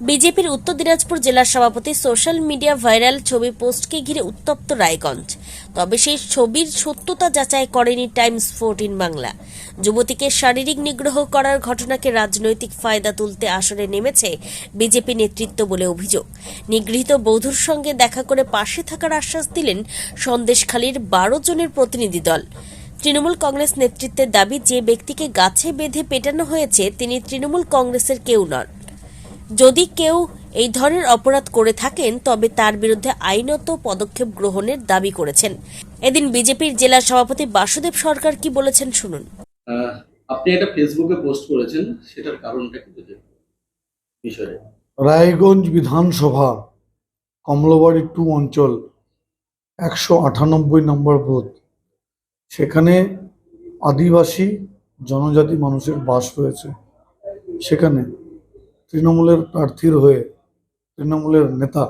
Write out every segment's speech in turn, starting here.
বিজেপির উত্তর দিনাজপুর জেলার সভাপতি সোশ্যাল মিডিয়া ভাইরাল ছবি পোস্টকে ঘিরে উত্তপ্ত রায়গঞ্জ। তবে সেই ছবির সত্যতা যাচাই করেনি টাইমস ফোরটিন বাংলা। যুবতীকে শারীরিক নিগ্রহ করার ঘটনাকে রাজনৈতিক ফায়দা তুলতে আসরে নেমেছে বিজেপি নেতৃত্ব বলে অভিযোগ। নিগৃহীত বধূর সঙ্গে দেখা করে পাশে থাকার আশ্বাস দিলেন সন্দেশখালীর বারো জনের প্রতিনিধি দল। তৃণমূল কংগ্রেস নেতৃত্বের দাবি, যে ব্যক্তিকে গাছে বেঁধে পেটানো হয়েছে, তিনি তৃণমূল কংগ্রেসের কেউ নন। যদি কেউ এই ধরনের অপরাধ করে থাকেন তবে তার বিরুদ্ধে আইনত পদক্ষেপ গ্রহণের দাবি করেছেন। এদিন বিজেপির জেলা সভাপতি বাসুদেব সরকার কি বলেছেন শুনুন। আপনি একটা ফেসবুকে পোস্ট করেছেন সেটার কারণটা কি বিষয়ে রায়গঞ্জ বিধানসভা কমলাবাড়ি টু অঞ্চল একশো আটানব্বই নম্বর বুথ। সেখানে আদিবাসী জনজাতি মানুষের বাস রয়েছে। সেখানে তৃণমূলের প্রার্থীর হয়ে তৃণমূলের নেতা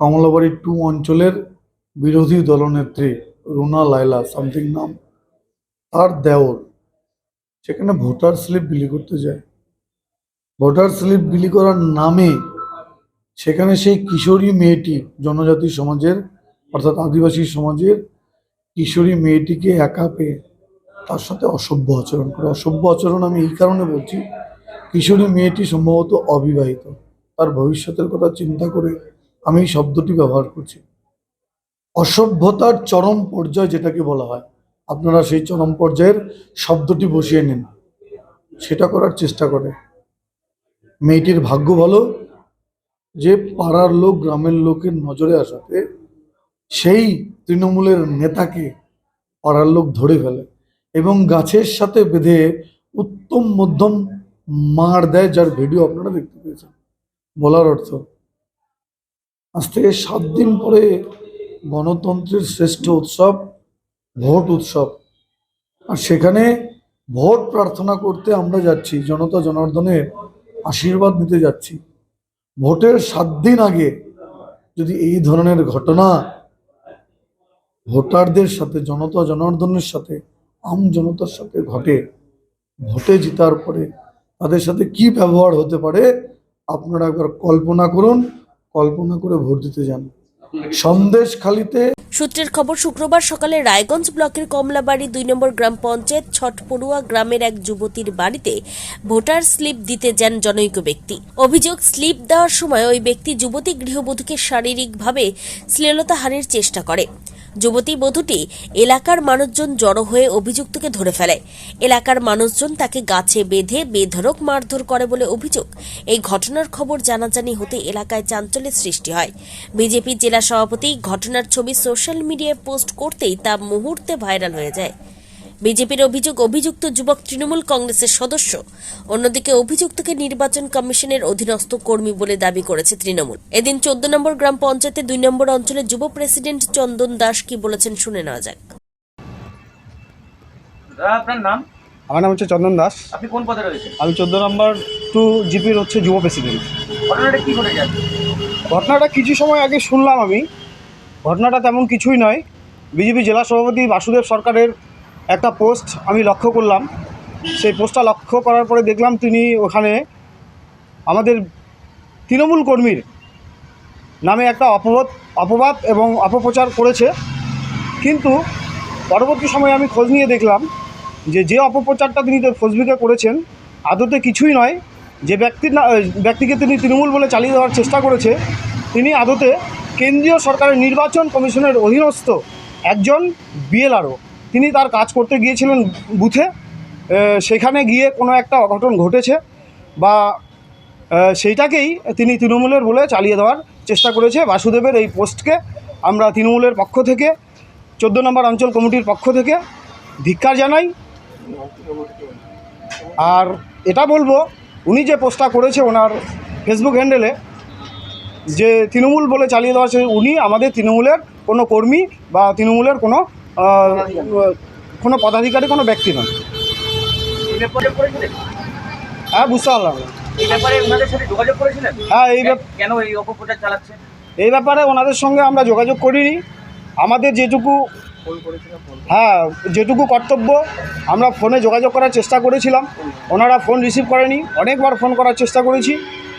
কমলাবাড়ি টু অঞ্চলের বিরোধী দলনেত্রী রুনা লাইলা সামথিং নাম তার দেওর, সেখানে ভোটার স্লিপ বিলি করতে যায়। ভোটার স্লিপ বিলি করার নামে সেখানে সেই কিশোরী মেয়েটি জনজাতি সমাজের, অর্থাৎ আদিবাসী সমাজের কিশোরী মেয়েটিকে একা পেয়ে তার সাথে অসভ্য আচরণ করে। অসভ্য আচরণ আমি এই কারণে বলছি কিশোরী মেয়েটি সম্ভবত অবিবাহিত। তার ভবিষ্যতের কথা চিন্তা করে আমি এই শব্দটি ব্যবহার করছি। অসভ্যতার চরম পর্যায় যেটাকে বলা হয়, আপনারা সেই চরম পর্যায়ের শব্দটি বসিয়ে নিন। সেটা করার চেষ্টা করে। মেয়েটির ভাগ্য ভালো, যে পাড়ার লোক গ্রামের লোকের নজরে আসাতে সেই তৃণমূলের নেতাকে পাড়ার লোক ধরে ফেলে এবং গাছের সাথে বেঁধে উত্তম মধ্যম মার দেয় যার ভিডিও আপনারা দেখতে পেয়েছেন। বলার অর্থ আজ থেকে সাত দিন পরে গণতন্ত্রের শ্রেষ্ঠ উৎসব, ভোট উৎসব। আর সেখানে ভোট প্রার্থনা করতে আমরা যাচ্ছি, জনতা জনার্দনের আশীর্বাদ নিতে যাচ্ছি। ভোটের সাত দিন আগে যদি এই ধরনের ঘটনা ভোটারদের সাথে, জনতা জনার্দনের সাথে, আম জনতার সাথে ঘটে, ভোটে জিতার পরে তাদের সাথে কি ব্যবহার হতে পারে, আপনারা একবার কল্পনা করুন, কল্পনা করে ভোট দিতে যান। সন্দেশ খালিতে সূত্রের খবর, শুক্রবার সকালে রায়গঞ্জ ব্লকের কমলাবাড়ি দুই নম্বর গ্রাম পঞ্চায়েত ছটপড়ুয়া গ্রামের এক যুবতীর বাড়িতে ভোটার স্লিপ দিতে যান জনৈক ব্যক্তি। অভিযোগ, স্লিপ দেওয়ার সময় ওই ব্যক্তি যুবতী গৃহবধূকে শারীরিকভাবে শ্লীলতাহানির চেষ্টা করে। যুবতী বধূটি এলাকার মানুষজন জড়ো হয়ে অভিযুক্তকে ধরে ফেলে। এলাকার মানুষজন তাকে গাছে বেঁধে বেধরক মারধর করে বলে অভিযোগ। এই ঘটনার খবর জানাজানি হতে এলাকায় চাঞ্চল্যের সৃষ্টি হয়। বিজেপি জেলা সভাপতি ঘটনার ছবি সোশ্যাল মিডিয়ায় পোস্ট করতেই তা মুহূর্তে ভাইরাল হয়ে যায়। বিজেপির অভিযোগ অভিযুক্ত যুবক তৃণমূল কংগ্রেসের সদস্য। অন্যদিকে অভিযুক্তকে নির্বাচন কমিশনের অধীনস্থ কর্মী বলে দাবি করেছে তৃণমূল। এদিন চোদ্দ নম্বর গ্রাম পঞ্চায়েতের দুই নম্বর অঞ্চলের যুব প্রেসিডেন্ট চন্দন দাস কি বলেছেন শুনে নেওয়া যাক। আপনার নাম? আমার নাম হচ্ছে চন্দন দাস। আপনি কোন পদে রয়েছেন? আমি চোদ্দ নম্বর টু জিপির হচ্ছে যুব প্রেসিডেন্ট। ঘটনাটা কি ঘটে যাচ্ছে ঘটনাটা কিছু সময় আগে শুনলাম আমি। ঘটনাটা তেমন কিছুই নয়। বিজেপি জেলা সভাপতি বাসুদেব সরকারের একটা পোস্ট আমি লক্ষ্য করলাম। সেই পোস্টটা লক্ষ্য করার পরে দেখলাম তিনি ওখানে আমাদের তৃণমূল কর্মীর নামে একটা অপবাদ অপবাদ এবং অপপ্রচার করেছে। কিন্তু পরবর্তী সময়ে আমি খোঁজ নিয়ে দেখলাম যে যে অপপ্রচারটা তিনি ফেসবুকে করেছেন, আদতে কিছুই নয়। যে ব্যক্তির ব্যক্তিকে তিনি তৃণমূল বলে চালিয়ে দেওয়ার চেষ্টা করেছে, তিনি আদতে কেন্দ্রীয় সরকারের নির্বাচন কমিশনের অধীনস্থ একজন বিএলআরও তিনি তার কাজ করতে গিয়েছিলেন বুথে সেখানে গিয়ে কোনো একটা অঘটন ঘটেছে বা সেইটাকেই তিনি তৃণমূলের বলে চালিয়ে দেওয়ার চেষ্টা করেছে। বাসুদেবের এই পোস্টকে আমরা তৃণমূলের পক্ষ থেকে, চোদ্দ নম্বর অঞ্চল কমিটির পক্ষ থেকে ধিক্কার জানাই। আর এটা বলব, উনি যে পোস্টটা করেছে ওনার ফেসবুক হ্যান্ডেলে, যে তৃণমূল বলে চালিয়ে দেওয়া উনি আমাদের তৃণমূলের কোনো কর্মী বা তৃণমূলের কোনো কোনো পদাধিকারী কোনো ব্যক্তি নন হ্যাঁ বুঝতে পারলাম। হ্যাঁ এই কেন এই অপপ্রচার চালাচ্ছে এই ব্যাপারে ওনাদের সঙ্গে আমরা যোগাযোগ করিনি। আমাদের যেটুকু হ্যাঁ যেটুকু কর্তব্য আমরা ফোনে যোগাযোগ করার চেষ্টা করেছিলাম। ওনারা ফোন রিসিভ করেনি। অনেকবার ফোন করার চেষ্টা করেছি।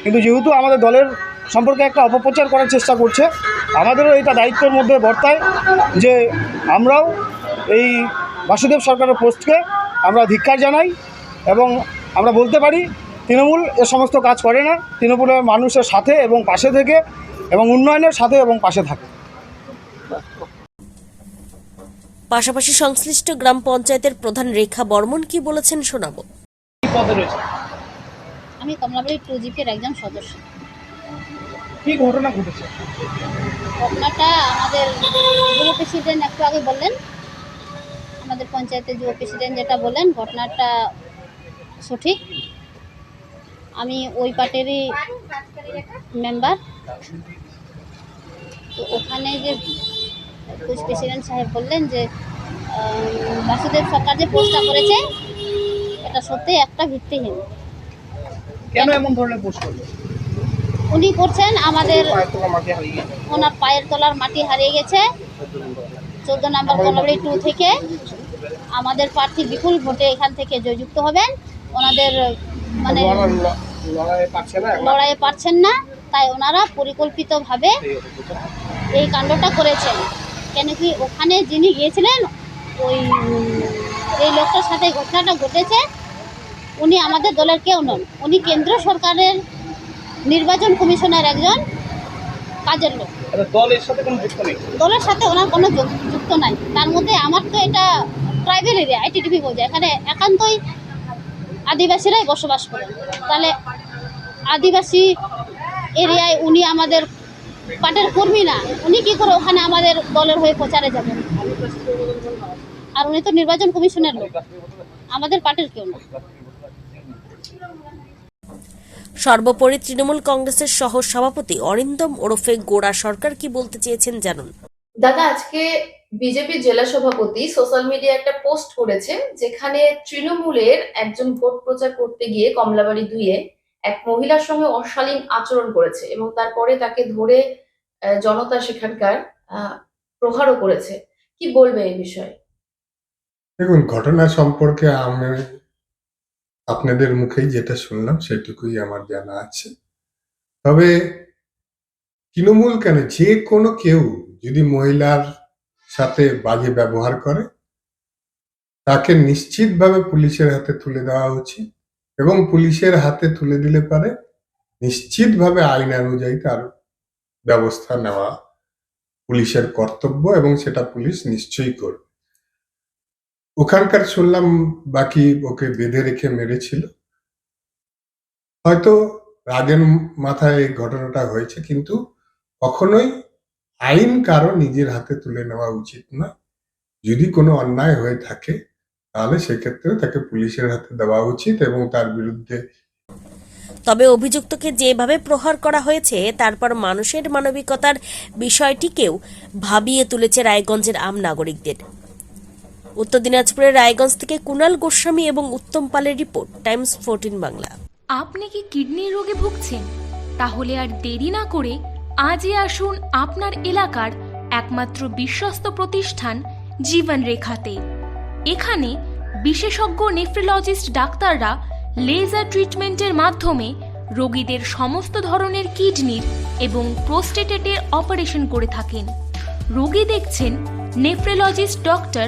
কিন্তু যেহেতু আমাদের দলের সম্পর্কে একটা অপপ্রচার করার চেষ্টা করছে আমাদেরও এটা দায়িত্বের মধ্যে বর্তায় যে আমরাও এই বাসুদেব সরকারের পোস্টকে আমরা ধিক্কার জানাই এবং আমরা বলতে পারি তৃণমূল এ সমস্ত কাজ করে না। তৃণমূলের মানুষের সাথে এবং পাশে থেকে এবং উন্নয়নের সাথে এবং পাশে থাকে। পাশাপাশি সংশ্লিষ্ট গ্রাম পঞ্চায়েতের প্রধান রেখা বর্মন কি বলেছেন শোনাবো। আমি কমলাবাড়ি টু জিপির একজন সদস্য। কি ঘটনা ঘটেছে? ঘটনাটা আমাদের যুব প্রেসিডেন্ট একটু আগে বললেন। আমাদের পঞ্চায়েতের যুব প্রেসিডেন্ট যেটা বললেন ঘটনাটা সঠিক। আমি ওই পার্টিরই মেম্বার তো ওখানে যে প্রেসিডেন্ট সাহেব বললেন যে বাসুদেব সরকার যে পোস্টটা করেছে এটা সত্যিই একটা ভিত্তিহীন। কেন এমন ধরনের পোস্ট করল? উনি করছেন আমাদের ওনার পায়ের তলার মাটি হারিয়ে গেছে। চোদ্দ নম্বর কলাবাড়ি টু থেকে আমাদের প্রার্থী বিপুল ভোটে এখান থেকে জয়যুক্ত হবেন। ওনাদের মানে লড়াই লড়াইয়ে পারছেন না তাই ওনারা পরিকল্পিতভাবে এই কাণ্ডটা করেছেন। কেন কি ওখানে যিনি গিয়েছিলেন ওই এই লোকটার সাথে ঘটনাটা ঘটেছে উনি আমাদের দলের কেউ নন। উনি কেন্দ্র সরকারের নির্বাচন কমিশনের একজন কাজের লোক। দল সাথে কোনো যুক্ত নেই? দলের সাথে ওনার কোনো যুক্ত নাই। তার মধ্যে আমার তো এটা ট্রাইবেল এরিয়া আইটিডিপি বলছে। এখানে একান্তই আদিবাসীরাই বসবাস করেন তাহলে আদিবাসী এরিয়ায় উনি আমাদের পার্টির কর্মী না উনি কি করে ওখানে আমাদের দলের হয়ে প্রচারে যাবেন আর উনি তো নির্বাচন কমিশনের লোক। আমাদের পার্টির কেউ না। সর্বোপরি তৃণমূল কংগ্রেসের সহ সভাপতি অরিন্দম ওরফে গোড়া সরকার কি বলতে চেয়েছেন জানুন। দাদা আজকে বিজেপি জেলা সভাপতি সোশ্যাল মিডিয়া একটা পোস্ট করেছে যেখানে তৃণমূলের একজন ভোট প্রচার করতে গিয়ে কমলাবাড়ি ধুয়ে এক মহিলার সঙ্গে অশালীন আচরণ করেছে এবং তারপরে তাকে ধরে আহ, জনতা সেখানকার আহ, প্রহারও করেছে। কি বলবে এই বিষয়ে? দেখুন ঘটনা সম্পর্কে আমি আপনাদের মুখেই যেটা শুনলাম, সেটুকুই আমার জানা আছে। তবে তৃণমূল কেন? যে কোনো কেউ যদি মহিলার সাথে বাজে ব্যবহার করে, তাকে নিশ্চিতভাবে পুলিশের হাতে তুলে দেওয়া উচিত এবং পুলিশের হাতে তুলে দিলে পারে নিশ্চিতভাবে আইন অনুযায়ী তার ব্যবস্থা নেওয়া পুলিশের কর্তব্য এবং সেটা পুলিশ নিশ্চয়ই করবে। ওখানকার শুনলাম বাকি ওকে বেঁধে রেখে মেরেছিল। হয়তো রাগের মাথায় এই ঘটনাটা হয়েছে, কিন্তু কখনোই আইন কারও নিজের হাতে তুলে নেওয়া উচিত না। যদি কোনো অন্যায় হয়ে থাকে, তাহলে সেক্ষেত্রে তাকে পুলিশের হাতে দেওয়া উচিত এবং তার বিরুদ্ধে তবে অভিযুক্তকে যেভাবে প্রহার করা হয়েছে, তারপর মানুষের মানবিকতার বিষয়টিকেও ভাবিয়ে তুলেছে রায়গঞ্জের আম নাগরিকদের। উত্তর দিনাজপুরের রায়গঞ্জ থেকে কুণাল গোস্বামী এবং উত্তম পালের রিপোর্ট, টাইমস ফোরটিন বাংলা। আপনি কি কিডনির রোগে ভুগছেন? তাহলে আর দেরি না করে আজই আসুন আপনার এলাকার একমাত্র বিশ্বস্ত প্রতিষ্ঠান জীবন রেখাতে এখানে বিশেষজ্ঞ নেফ্রোলজিস্ট ডাক্তাররা লেজার ট্রিটমেন্টের মাধ্যমে রোগীদের সমস্ত ধরনের কিডনির এবং প্রোস্টেটেটের অপারেশন করে থাকেন। রোগী দেখছেন nephrologist doctor